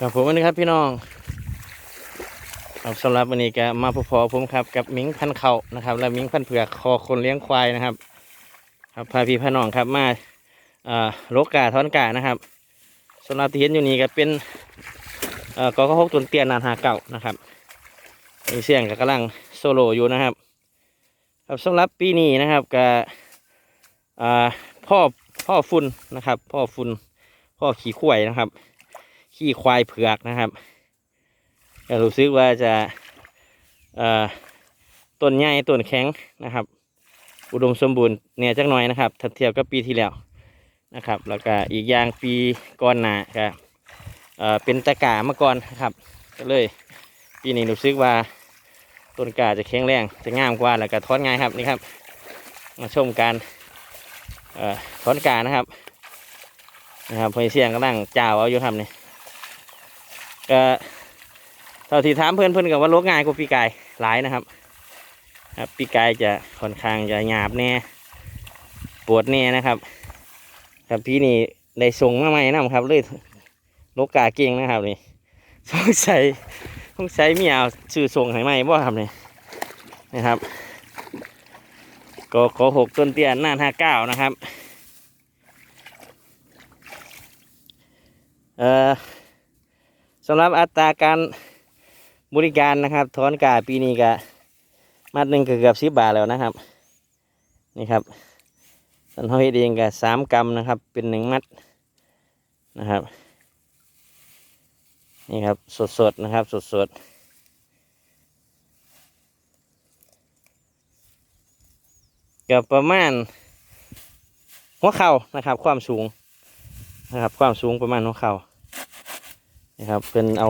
ครับผมนนี้ครับพี่น้องครับสำหรับวันนี้ก็มาพอๆผมครับ กับมิงพันเขานะครับ และมิงพันเผือกคอคนเลี้ยงควายนะครับ ครับพาพี่พาน้องครับมาโลกาท้อนกานะครับสำหรับที่เห็นอยู่นี่ก็เป็นเอ่อกอกระหกตนเตียนนานหาเก่านะครับมีเสียงก็กำลังโซโลอยู่นะครับ ครับสำหรับปีนี้นะครับก็อ่าพ่อพ่อฝุ่นนะครับ พ่อฝุ่นพ่อขี้ข่วยนะครับ ขี้ควายเผือกนะครับก็รู้สึกว่าจะต้นใหญ่ต้นแข็งนะครับ อุดมสมบูรณ์เนี่ยจักหน่อยนะครับถ้าเทียบกับปีที่แล้วนะครับ แล้วก็อีกอย่างปีก่อนหน้าก็เอ่อเป็นตะกามาก่อนนะครับ ก็เลยปีนี้รู้สึกว่าต้นกาจะแข็งแรงจะงามกว่าแล้วก็ทอนง่ายครับนี่ครับ มาชมการเอ่อถอนกานะครับนะครับพอเสียงกำลังจ้าวเอาอยู่ครับนี่ ก็เท่าที่ถามเพื่อนเพื่อนกับว่าลกง่ายกว่าปีกายหลายนะครับ ครับปีกายจะค่อนข้างจะหยาบแน่ปวดแน่นะครับ ครับพี่นี่ได้ส่งมาใหม่นะครับเลยลกกาเก่งนะครับนี่สงสัยสงใสัยมีเอาชื่อส่งให้ใหม่บ่ครับนี่นะครับก็ขอหกต้นเตี้ยน่านห้าเก้านะครับ เอ่อ สำหรับอัตราการบริการนะครับถอนกาปีนี้ก็มัดหนึ่งเกือบสิบบาทแล้วนะครับ นี่ครับสันเฮาเฮ็ดเองก็สามกรัมนะครับ เป็นหนึ่งมัดนะครับ นี่ครับสดๆนะครับสดๆก็ประมาณหัวเข่านะครับ ความสูงนะครับ ความสูงประมาณหัวเข่า นะครับเป็นเอา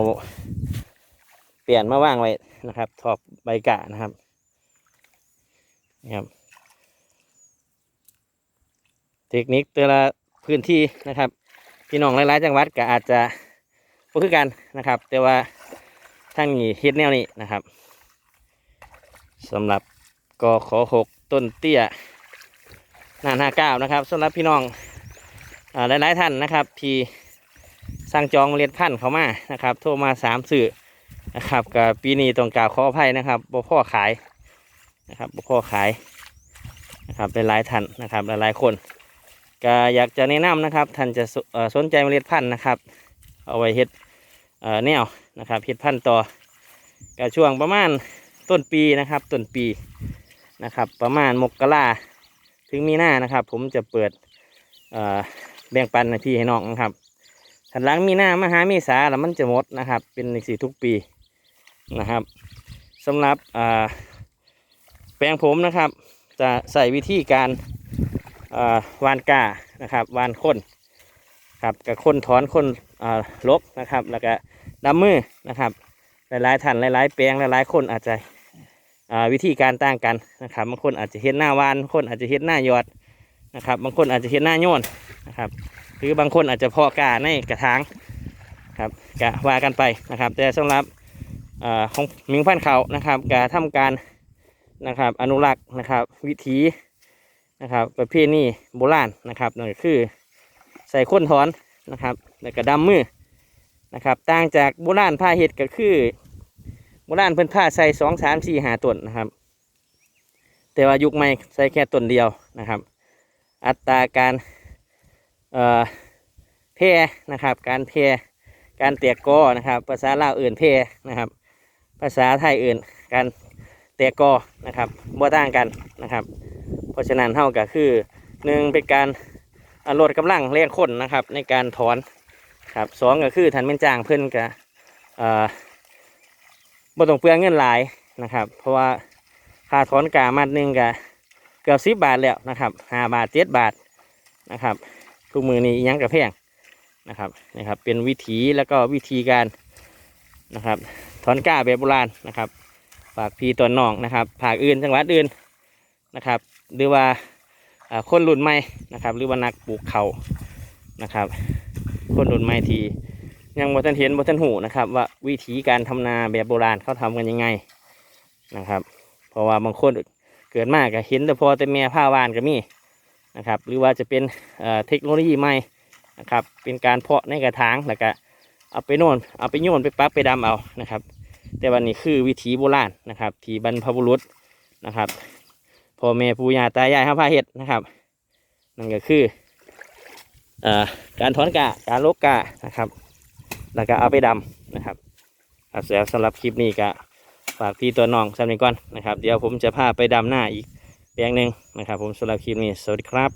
เปลี่ยนมาว่างไว้นะครับทอบใบกะนะครับนี่ครับ เทคนิคแต่ละพื้นที่นะครับ พี่น้องหลายๆจังหวัดก็อาจจะบ่คือกันนะครับ แต่ว่าท่านนี้เฮ็ดแนวนี้นะครับสำหรับกอขอหกต้นเตี้ยนานห้าเก้านะครับสำหรับพี่น้องอหลายๆท่านนะครับที่ สั่งจองเมล็ดพันธุ์เขามานะครับ โทรมาสามสื่อนะครับกับปีนี้ต้องกล่าวขออภัยนะครับบ่พ่อขายนะครับบ่พ่อขายนะครับหลายๆท่านนะครับหลายๆคนก็อยากจะแนะนำนะครับท่านจะสสนใจเมล็ดพันธุ์นะครับ เอาไว้เฮ็ดเอ่อแนวนะครับเฮ็ดพันธุ์ต่อก็ช่วงประมาณต้นปีนะครับต้นปีนะครับประมาณมกราถึงมีหน้านะครับ ผมจะเปิดเอ่อแบ่งปันในพี่ให้น้องนะครับ ถัดหลังมีหน้ามหาเมษาแล้วมันจะหมดนะครับ เป็นในสี่ทุกปีนะครับสำหรับแปลงผมนะครับ จะใส่วิธีการาวานกานะครับวานค้นครับกับค้นถอนค้นลบนะครับ แล้วก็ดำมือนะครับ หลายๆท่านหลายๆแปลงหลายๆคนอาจจะวิธีการต่างกันนะครับบางคนอาจจะเห็นหน้าวานบางคนอาจจะเห็นหน้ายอดนะครับบางคนอาจจะเห็นหน้าโยนนะครับ หรือบางคนอาจจะพาะกาในกระถางครับกะว่ากันไปนะครับ แต่สำหรับอของมิงพันธ์เขานะครับกะทำการนะครับ อนุรักษ์นะครับ วิถีนะครับ ประเภทนี้โบราณนะครับนั่นก็คือใส่ข้นถอนนะครับแล้วก็ดำมือนะครับต่างจากโบราณผ้าเห็ดก็คือโบราณเพิ่นผ้าใส่สองสามสี่หาต้นนะครับ แต่ว่ายุคใหม่ใส่แค่ต้นเดียวนะครับ อัตราการ เอ่อเพนะครับ การเพการเตียกกอนะครับ ภาษาลาวอื่นเพนะครับ ภาษาไทยอื่น การเตียกกอนะครับบ่ต่างกันนะครับ เพราะฉะนั้นเท่ากับคือหนึ่งเป็นการอ่าลดกำลังแรงคนนะครับ ในการถอนครับสองก็คือทันเป็นจ้างเพิ่นกับบ่ต้องเปลืองเงินหลายนะครับ เพราะว่าค่าถอนกามัดหนึ่งก็เกือบสิบบาทแล้วนะครับห้าบาทเจ็ดบาทนะครับ ทุกมือนี้ยังกับแพงนะครับนะครับ เป็นวิธีแล้วก็วิธีการนะครับถอนก้าแบบโบราณนะครับฝากพี่ตัวน้องนะครับภาคอื่นจังหวัดอื่นนะครับ หรือว่าคนรุ่นใหม่นะครับ หรือว่านักปลูกเขานะครับ คนรุ่นใหม่ทียังบ่ทันเห็นบ่ทันหูนะครับ ว่าวิธีการทำนาแบบโบราณเขาทำกันยังไงนะครับ เพราะว่าบางคนเกิดมากก็เห็นแต่พอแต่แม่ผ้าวานก็มี นะครับ หรือว่าจะเป็นเเทคโนโลยีใหม่นะครับ เป็นการเพาะในกระถางแล้วก็เอาไปโน่นเอาไปโยนไปปักไปดำเอานะครับ แต่วันนี้คือวิถีโบราณนะครับ ที่บรรพบุรุษนะครับพ่อแม่ปู่ย่าตายายห้าพาเฮ็ดนะครับ นั่นก็คืออการถอนกะการลกกะนะครับ แล้วก็เอาไปดำนะครับครับแล้วสำหรับคลิปนี้ก็ฝากพี่ตัวน้องสำเนีก่อนนะครับ เดี๋ยวผมจะพาไปดำหน้าอีก แปลงหนึ่งนะครับ ผมสำหรับคลิปนี้ สวัสดีครับ